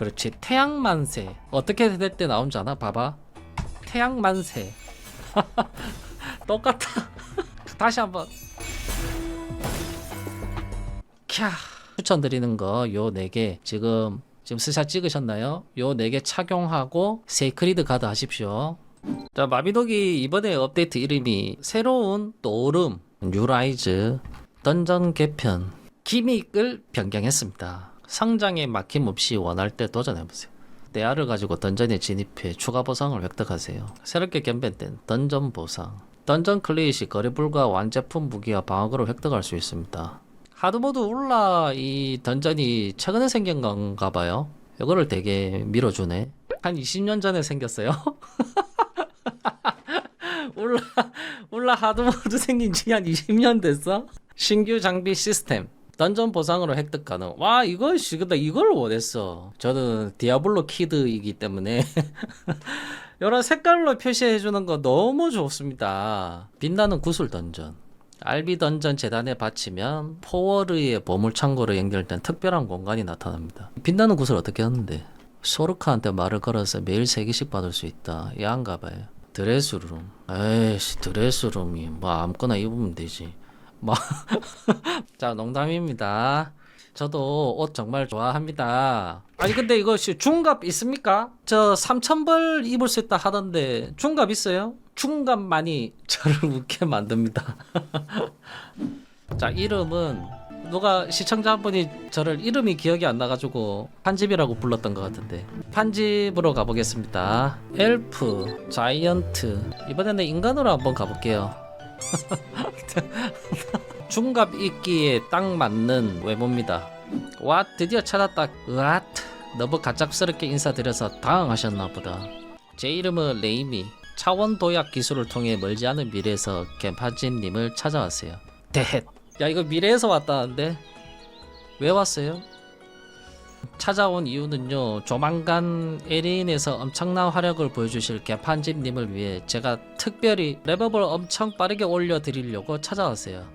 그렇지. 태양만세. 어떻게 될 때 나온 줄 아나? 봐봐. 태양만세. 똑같아. 다시 한번. 캬. 추천드리는 거 요 네 개. 지금 지금 스샷 찍으셨나요? 요 네 개 착용하고 세크리드 가드 하십시오. 자 마비독이 이번에 업데이트 이름이 새로운 또름 뉴라이즈 던전 개편 기믹을 변경했습니다 상장에 막힘 없이 원할 때 도전해보세요. 대화를 가지고 던전에 진입해 추가 보상을 획득하세요. 새롭게 변변된 던전 보상. 던전 클리시 거래 불가 완제품 무기와 방어구를 획득할 수 있습니다. 하드모드 울라. 이 던전이 최근에 생긴 건가 봐요. 이거를 되게 밀어주네. 한 20년 전에 생겼어요. 울라 울라 하드모드 생긴 지 한 20년 됐어? 신규 장비 시스템 던전 보상으로 획득 가능. 와 이거 시그다 이걸 원했어. 저는 디아블로 키드이기 때문에 이런 색깔로 표시해 주는 거 너무 좋습니다. 빛나는 구슬 던전. 알비 던전 재단에 바치면 포워르의 보물 창고로 연결된 특별한 공간이 나타납니다. 빛나는 구슬 어떻게 하는데? 소르카한테 말을 걸어서 매일 3개씩 받을 수 있다. 야한가 봐요. 드레스룸. 에이씨, 드레스룸이 뭐 아무거나 입으면 되지. 뭐. 자, 농담입니다. 저도 옷 정말 좋아합니다. 아니, 근데 시- 중갑 있습니까? 저 3,000벌 입을 수 있다 하던데, 중갑 있어요? 중갑만이 저를 웃게 만듭니다. 자, 이름은 누가 시청자 한 분이 저를 이름이 기억이 안 나가지고 편집이라고 불렀던 것 같은데 편집으로 가보겠습니다. 엘프, 자이언트 이번에는 인간으로 한번 가볼게요. 중갑 입기에 딱 맞는 외모입니다. 와 드디어 찾았다. 으앗 너무 가짝스럽게 인사드려서 당황하셨나 보다. 제 이름은 레이미. 차원 도약 기술을 통해 멀지 않은 미래에서 겜파진님을 찾아왔어요. 대헷. 야 이거 미래에서 왔다는데 왜 왔어요? 찾아온 이유는요 조만간 에리인에서 엄청난 화력을 보여주실 개판집님을 위해 제가 특별히 레벨을 엄청 빠르게 올려드리려고 찾아왔어요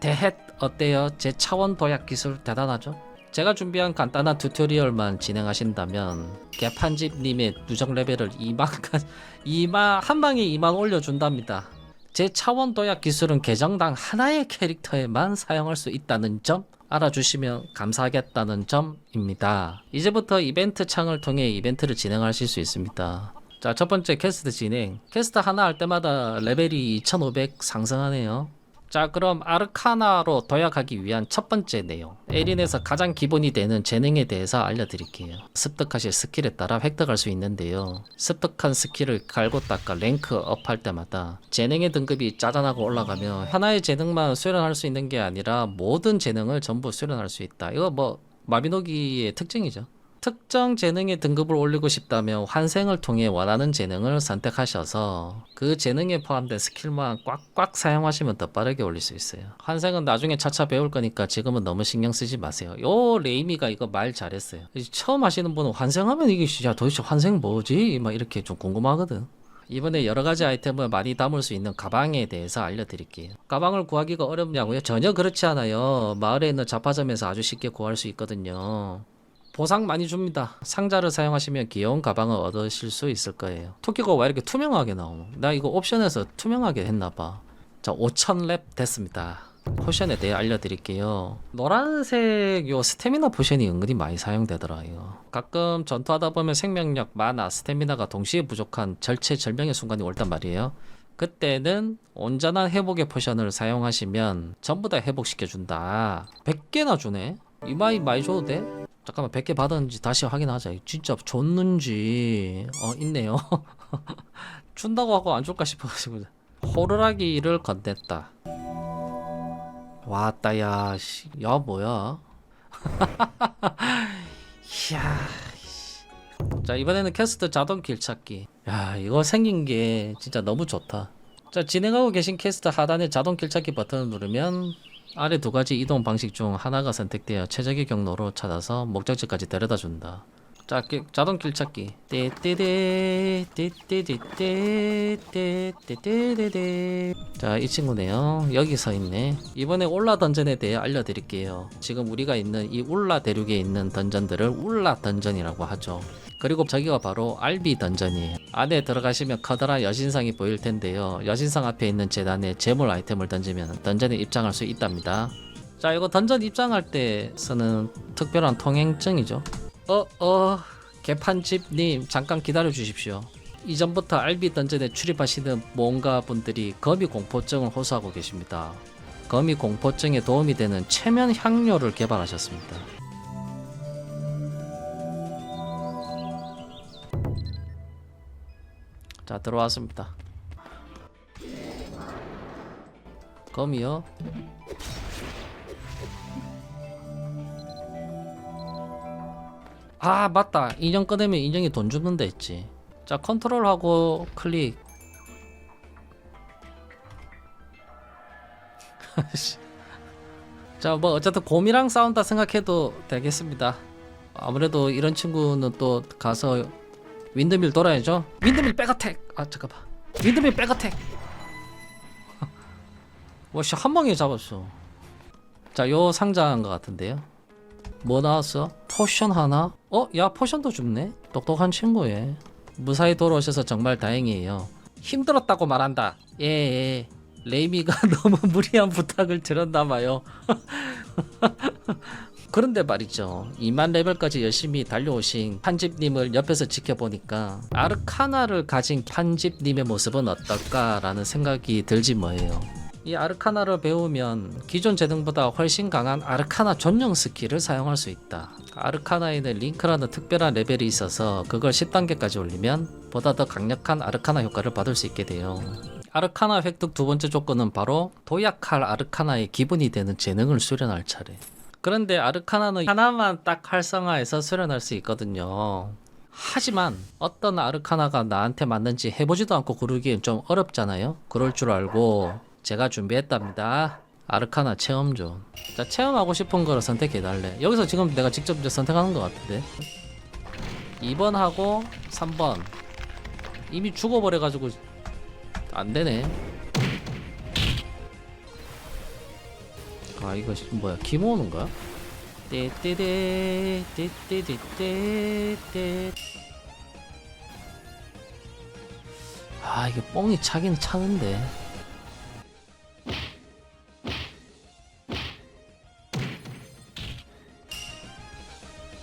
대헷 어때요? 제 차원 도약 기술 대단하죠? 제가 준비한 간단한 튜토리얼만 진행하신다면 개판집님의 누적 레벨을 2만간 2만 한 방에 2만 올려준답니다 제 차원 도약 기술은 계정당 하나의 캐릭터에만 사용할 수 있다는 점 알아주시면 감사하겠다는 점입니다. 이제부터 이벤트 창을 통해 이벤트를 진행하실 수 있습니다. 자, 첫 번째 퀘스트 진행. 퀘스트 하나 할 때마다 레벨이 2500 상승하네요. 자, 그럼 아르카나로 도약하기 위한 첫 번째 내용. 에린에서 가장 기본이 되는 재능에 대해서 알려드릴게요. 습득하실 스킬에 따라 획득할 수 있는데요. 습득한 스킬을 갈고 닦아 랭크 업 할 때마다 재능의 등급이 짜잔하고 올라가며 하나의 재능만 수련할 수 있는 게 아니라 모든 재능을 전부 수련할 수 있다. 이거 뭐 마비노기의 특징이죠. 특정 재능의 등급을 올리고 싶다면 환생을 통해 원하는 재능을 선택하셔서 그 재능에 포함된 스킬만 꽉꽉 사용하시면 더 빠르게 올릴 수 있어요. 환생은 나중에 차차 배울 거니까 지금은 너무 신경 쓰지 마세요. 요 레이미가 이거 말 잘했어요. 처음 하시는 분은 환생하면 이게 진짜 도대체 환생 뭐지? 막 이렇게 좀 궁금하거든. 이번에 여러 가지 아이템을 많이 담을 수 있는 가방에 대해서 알려드릴게요. 가방을 구하기가 어렵냐고요? 전혀 그렇지 않아요. 마을에 있는 잡화점에서 아주 쉽게 구할 수 있거든요. 보상 많이 줍니다. 상자를 사용하시면 귀여운 가방을 얻으실 수 있을 거예요. 토끼가 왜 이렇게 투명하게 나오노? 나 이거 옵션에서 투명하게 했나봐. 자, 5000랩 됐습니다. 포션에 대해 알려드릴게요. 노란색 요 스태미나 포션이 은근히 많이 사용되더라요. 가끔 전투하다 보면 생명력, 마나, 스태미나가 동시에 부족한 절체절명의 순간이 올단 말이에요. 그때는 온전한 회복의 포션을 사용하시면 전부 다 회복시켜준다. 100개나 주네? 이마이 많이 줘도 돼? 잠깐만 100개 받았는지 다시 확인하자. 진짜 줬는지 어 있네요. 준다고 하고 안 줄까 싶어가지고 호루라기를 건넸다. 왔다 야, 씨. 야 뭐야? 이야. 씨. 자 이번에는 캐스트 자동 길 찾기. 야 이거 생긴 게 진짜 너무 좋다. 자 진행하고 계신 캐스트 하단의 자동 길 찾기 버튼을 누르면 아래 두 가지 이동 방식 중 하나가 선택되어 최적의 경로로 찾아서 목적지까지 데려다 준다. 자 자동 길 찾기. 자, 이 친구네요. 여기 서 있네. 이번에 울라 던전에 대해 알려드릴게요. 지금 우리가 있는 이 울라 대륙에 있는 던전들을 울라 던전이라고 하죠. 그리고 저기가 바로 알비 던전이에요. 안에 들어가시면 커다란 여신상이 보일 텐데요. 여신상 앞에 있는 재단에 재물 아이템을 던지면 던전에 입장할 수 있답니다. 자, 이거 던전 입장할 때 쓰는 특별한 통행증이죠. 어, 어, 개판집님 잠깐 기다려 주십시오. 이전부터 알비 던전에 출입하시는 뭔가 분들이 거미 공포증을 호소하고 계십니다. 거미 공포증에 도움이 되는 체면 향료를 개발하셨습니다. 자, 들어왔습니다. 거미요. 아 맞다 인형 꺼내면 인형이 돈 주는데 있지 자 컨트롤하고 클릭 자 뭐 어쨌든 곰이랑 싸운다 생각해도 되겠습니다 아무래도 이런 친구는 또 가서 윈드밀 돌아야죠 윈드밀 백어택 아 잠깐만 윈드밀 백어택 와씨 한 방에 잡았어 자 요 상자인 것 같은데요 뭐 나왔어? 포션 하나? 어? 야 포션도 줍네? 똑똑한 친구예 무사히 돌아오셔서 정말 다행이에요 힘들었다고 말한다 예, 예. 레이미가 너무 무리한 부탁을 드렸나봐요 그런데 말이죠 2만 레벨까지 열심히 달려오신 판집님을 옆에서 지켜보니까 아르카나를 가진 판집님의 모습은 어떨까라는 생각이 들지 뭐예요 이 아르카나를 배우면 기존 재능보다 훨씬 강한 아르카나 전용 스킬을 사용할 수 있다. 아르카나에는 링크라는 특별한 레벨이 있어서 그걸 10단계까지 올리면 보다 더 강력한 아르카나 효과를 받을 수 있게 돼요. 아르카나 획득 두 번째 조건은 바로 도약할 아르카나의 기본이 되는 재능을 수련할 차례. 그런데 아르카나는 하나만 딱 활성화해서 수련할 수 있거든요. 하지만 어떤 아르카나가 나한테 맞는지 해보지도 않고 고르기엔 좀 어렵잖아요. 그럴 줄 알고 제가 준비했답니다. 아르카나 체험존. 자, 체험하고 싶은 거를 선택해달래. 여기서 지금 내가 직접 선택하는 것 같은데. 2번 하고 3번. 이미 죽어버려가지고 안 되네. 아, 이거 뭐야? 기 모으는 거야? 떼떼떼 떼떼떼떼떼 아 이게 뽕이 차긴 차는데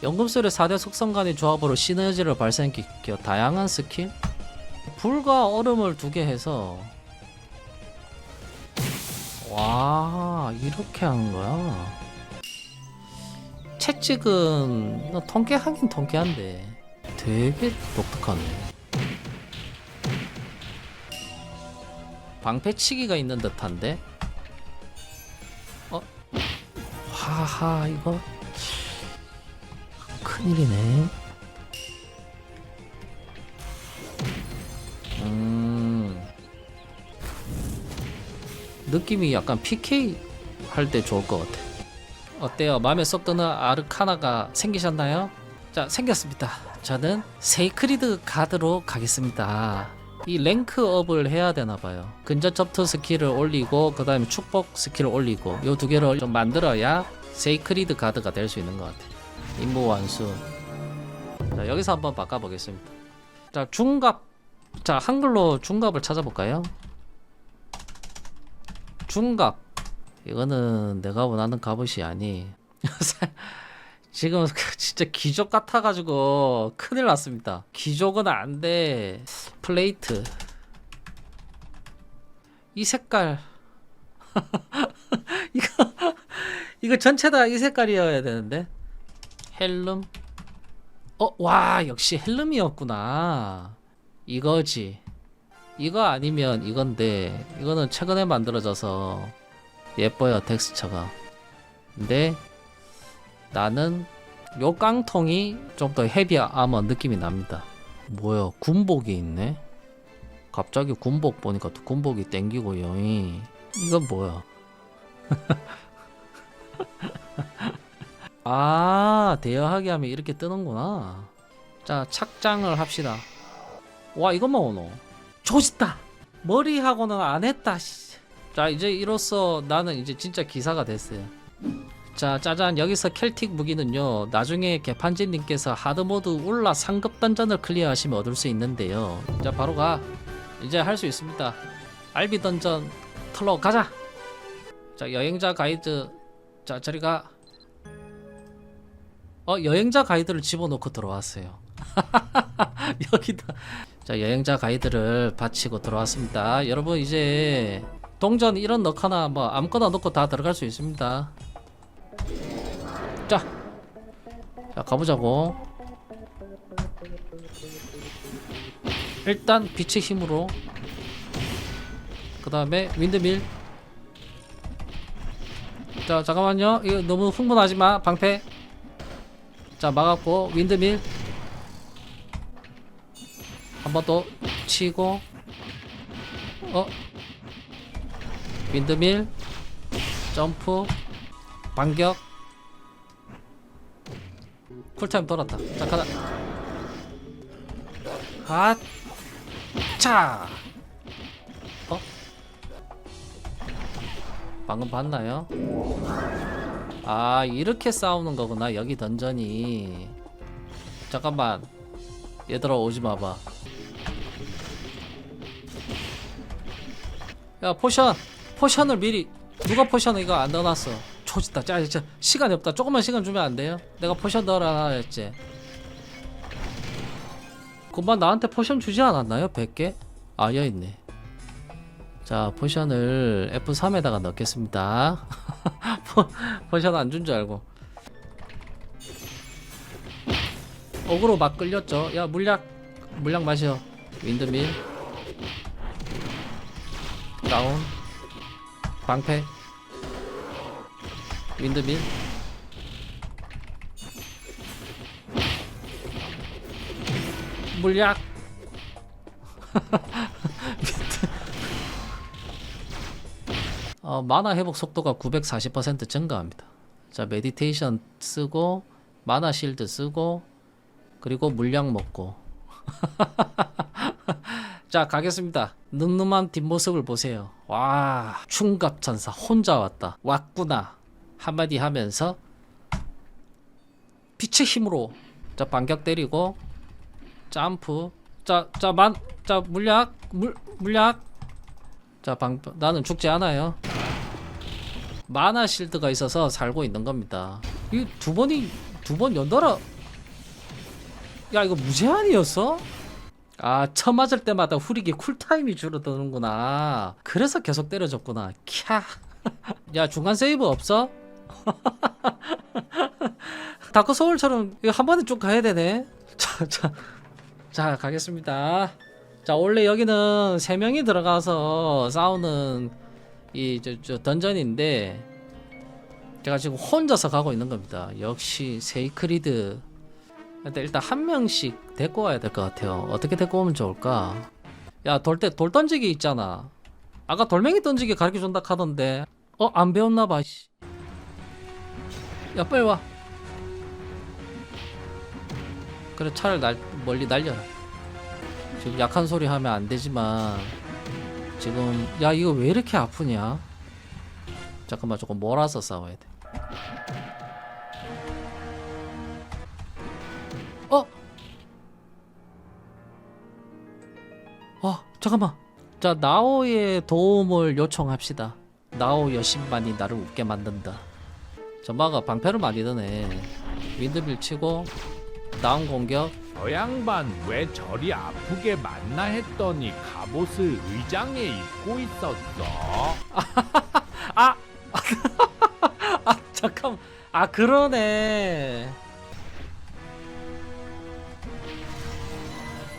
연금술의 4대 속성 간의 조합으로 시너지를 발생시켜 다양한 스킬? 불과 얼음을 두 개 해서 와 이렇게 하는 거야 채찍은 나 통쾌하긴 통쾌한데 되게 독특하네 방패치기가 있는 듯한데 어? 하하 이거 큰일이네. 느낌이 약간 PK 할 때 좋을 것 같아. 어때요? 마음에 쏙 드는 아르카나가 생기셨나요? 자, 생겼습니다. 저는 세이크리드 가드로 가겠습니다. 이 랭크업을 해야 되나 봐요. 근접 접투 스킬을 올리고 그 다음에 축복 스킬을 올리고 요 두 개를 좀 만들어야 세이크리드 가드가 될 수 있는 것 같아. 임무 완수. 자 여기서 한번 바꿔보겠습니다. 자 중갑. 자 한글로 중갑을 찾아볼까요? 중갑. 이거는 내가 원하는 갑옷이 아니. 지금 진짜 기족 같아가지고 큰일 났습니다. 기족은 안 돼. 플레이트. 이 색깔. 이거 이거 전체 다 이 색깔이어야 되는데. 헬름? 어, 와, 역시 헬름이었구나. 이거지. 이거 아니면 이건데, 이거는 최근에 만들어져서 예뻐요, 텍스처가. 근데 나는 요 깡통이 좀 더 헤비 아머 느낌이 납니다. 뭐야, 군복이 있네? 갑자기 군복 보니까 또 군복이 땡기고 요. 이건 뭐야? 아 대여하게 하면 이렇게 뜨는구나 자 착장을 합시다 와 이것만 오노 조짓다. 머리하고는 안 했다 씨. 자 이제 이로써 나는 이제 진짜 기사가 됐어요. 자 짜잔. 여기서 켈틱 무기는요. 나중에 개판진님께서 하드모드 울라 상급 던전을 클리어하시면 얻을 수 있는데요. 자 바로 가. 이제 할 수 있습니다. 알비 던전 털러 가자. 자 여행자 가이드. 자 저리 가. 어, 여행자 가이드를 집어넣고 들어왔어요. 여기다. 자, 여행자 가이드를 바치고 들어왔습니다. 여러분, 이제 동전 이런 넣거나 뭐 아무거나 넣고 다 들어갈 수 있습니다. 자. 자, 가보자고. 일단 빛의 힘으로 그 다음에 윈드밀 자 잠깐만요 이거 너무 흥분하지 마 방패 자 막았고 윈드밀 한 번 더 치고 어? 윈드밀 점프 반격. 쿨타임 돌았다. 자 가자. 핫차! 어? 방금 봤나요? 아 이렇게 싸우는 거구나 여기 던전이. 잠깐만 얘들아 오지 마봐. 야 포션. 포션을 미리 누가 포션을 이거 안 넣어놨어? 초짓다 짜 진짜 시간이 없다. 조금만 시간 주면 안 돼요? 내가 포션 넣어라 했지. 금방 나한테 포션 주지 않았나요? 100개? 아 여 있네. 자 포션을 F3에다가 넣겠습니다. 포, 포션 안 준 줄 알고 어그로 막 끌렸죠. 야 물약 물약 마셔. 윈드밀. 다운. 방패. 윈드밀. 물약. 어, 마나 회복 속도가 940% 증가합니다. 자, 메디테이션 쓰고 마나 실드 쓰고 그리고 물약 먹고 자, 가겠습니다. 늠름한 뒷모습을 보세요. 와, 충갑천사 혼자 왔다. 왔구나. 한마디 하면서 빛의 힘으로 자, 반격 때리고 점프 자, 자, 만, 자, 물약 물 물약 자, 방, 나는 죽지 않아요. 마나 실드가 있어서 살고 있는 겁니다. 이 두 번이 두 번 연달아. 야 이거 무제한이었어? 아, 쳐 맞을 때마다 후리기 쿨타임이 줄어드는구나. 그래서 계속 때려줬구나. 캬. 야 중간 세이브 없어? 다크 소울처럼 이거 한 번에 쭉 가야 되네. 자, 자, 자 가겠습니다. 자 원래 여기는 세 명이 들어가서 싸우는 이 저 저 던전인데 제가 지금 혼자서 가고 있는 겁니다. 역시 세이크리드. 근데 일단 한 명씩 데리고 와야 될 것 같아요. 어떻게 데리고 오면 좋을까? 야 돌 때 돌 던지기 있잖아. 아까 돌멩이 던지기 가르쳐 준다 하던데. 어 안 배웠나 봐. 씨. 야 빨리 와. 그래 차를 날 멀리 날려라. 지금 약한 소리 하면 안 되지만 지금 야 이거 왜 이렇게 아프냐? 잠깐만 조금 몰아서 싸워야 돼. 어? 어 잠깐만. 자 나오의 도움을 요청합시다. 나오 여신만이 나를 웃게 만든다. 전마가 방패를 많이 드네. 윈드밀 치고 다운 공격. 저 양반 왜 저리 아프게 만나 했더니 갑옷을 의장에 입고 있었어? 아! 아 잠깐 아 그러네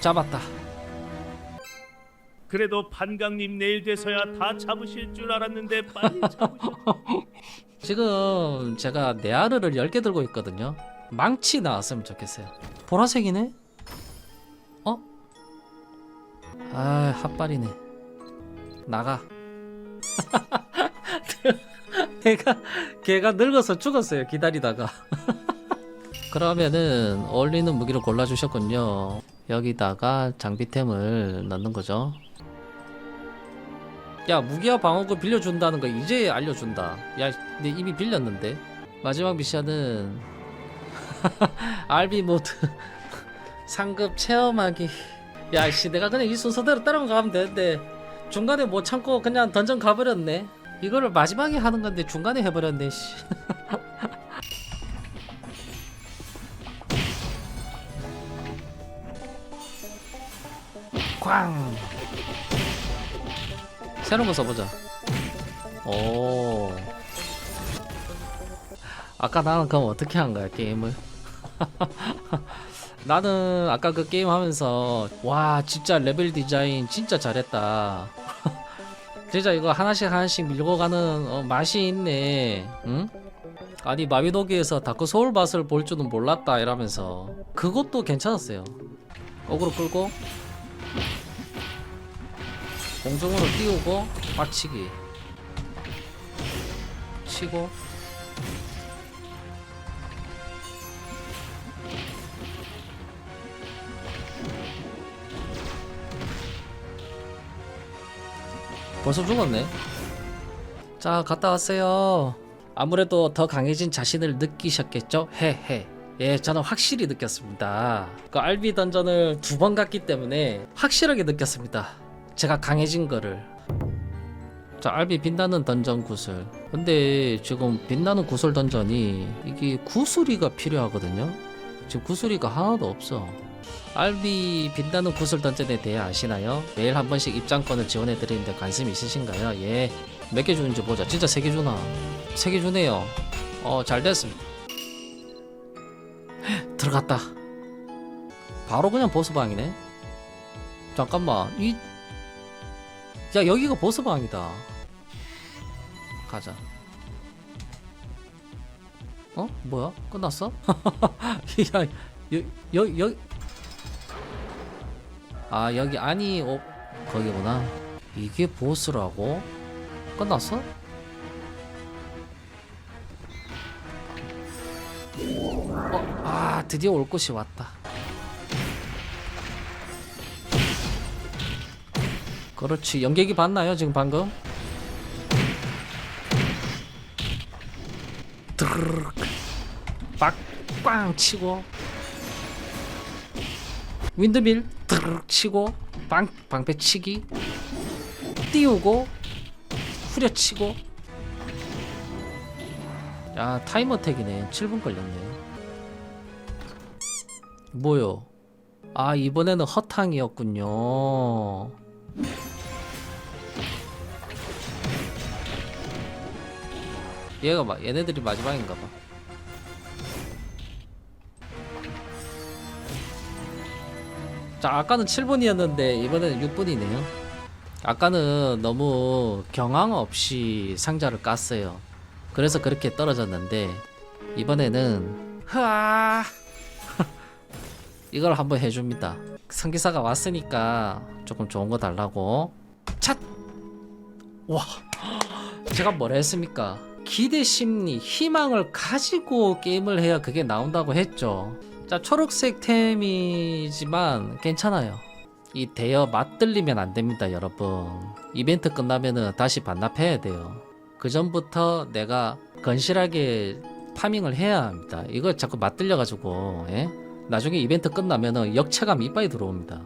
잡았다 그래도 판강님 내일 돼서야 다 잡으실 줄 알았는데 빨리 잡으셨. 지금 제가 네아르를 10개 들고 있거든요 망치 나왔으면 좋겠어요 보라색이네? 어? 아 핫발이네 나가 걔가 걔가 늙어서 죽었어요 기다리다가 그러면은 어울리는 무기를 골라주셨군요. 여기다가 장비템을 넣는 거죠. 야 무기와 방어구 빌려준다는 거 이제 알려준다. 야 근데 이미 빌렸는데. 마지막 미션은 RB 모드 상급 체험하기. 야씨 내가 그냥 이 순서대로 따라가면 되는데 중간에 못 참고 그냥 던전 가버렸네. 이거를 마지막에 하는 건데 중간에 해버렸네. 씨. 꽝. 새로운 거 써보자. 오. 아까 나는 그럼 어떻게 한 거야 게임을? 나는 아까 그 게임 하면서 와 진짜 레벨 디자인 진짜 잘했다. 진짜 이거 하나씩 하나씩 밀고 가는 어, 맛이 있네. 응? 아니 마비노기에서 다크 소울 맛을 볼 줄은 몰랐다 이러면서 그것도 괜찮았어요. 어그로 끌고 공중으로 띄우고 빡치기. 치고. 벌써 죽었네. 자 갔다 왔어요. 아무래도 더 강해진 자신을 느끼셨겠죠? 헤헤 예 저는 확실히 느꼈습니다. 그 알비 던전을 두 번 갔기 때문에 확실하게 느꼈습니다 제가 강해진 거를 자 알비 빛나는 던전 구슬 근데 지금 빛나는 구슬 던전이 이게 구슬이가 필요하거든요 지금 구슬이가 하나도 없어 알비 빛나는 구슬 던전에 대해 아시나요? 매일 한 번씩 입장권을 지원해 드리는데 관심 있으신가요? 예. 몇 개 주는지 보자. 진짜 세 개 주나? 세 개 주네요. 어, 잘 됐습니다. 들어갔다. 바로 그냥 보스방이네. 잠깐만. 이 야, 여기가 보스방이다. 가자. 어? 뭐야? 끝났어? 야, 여, 여, 여, 아 여기 아니 어 거기구나 이게 보스라고 끝났어? 어, 아 드디어 올 곳이 왔다 그렇지. 연객이 봤나요 지금 방금? 드르륵 빡꽝 치고. 윈드밀 드르륵 치고. 방 방패 치기. 띄우고 후려치고. 야 타임어택이네. 7분 걸렸네. 뭐요? 아 이번에는 허탕이었군요 얘가 막 얘네들이 마지막인가 봐. 자 아까는 7분이었는데 이번에는 6분이네요. 아까는 너무 경황 없이 상자를 깠어요. 그래서 그렇게 떨어졌는데 이번에는 흐아 이걸 한번 해줍니다. 성기사가 왔으니까 조금 좋은 거 달라고. 찻! 와 제가 뭐라 했습니까 기대 심리 희망을 가지고 게임을 해야 그게 나온다고 했죠. 자 초록색 템이지만 괜찮아요. 이 대여 맞들리면 안 됩니다 여러분. 이벤트 끝나면은 다시 반납해야 돼요. 그 전부터 내가 건실하게 파밍을 해야 합니다. 이거 자꾸 맞들려 가지고 예? 나중에 이벤트 끝나면은 역체감 이빠이 들어옵니다.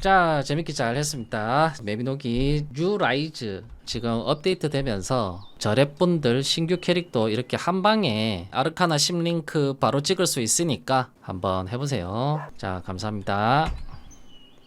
자 재밌게 잘 했습니다. 메비노기 뉴라이즈 지금 업데이트 되면서 저랩분들 신규 캐릭터 이렇게 한 방에 아르카나 10링크 바로 찍을 수 있으니까 한번 해보세요. 자 감사합니다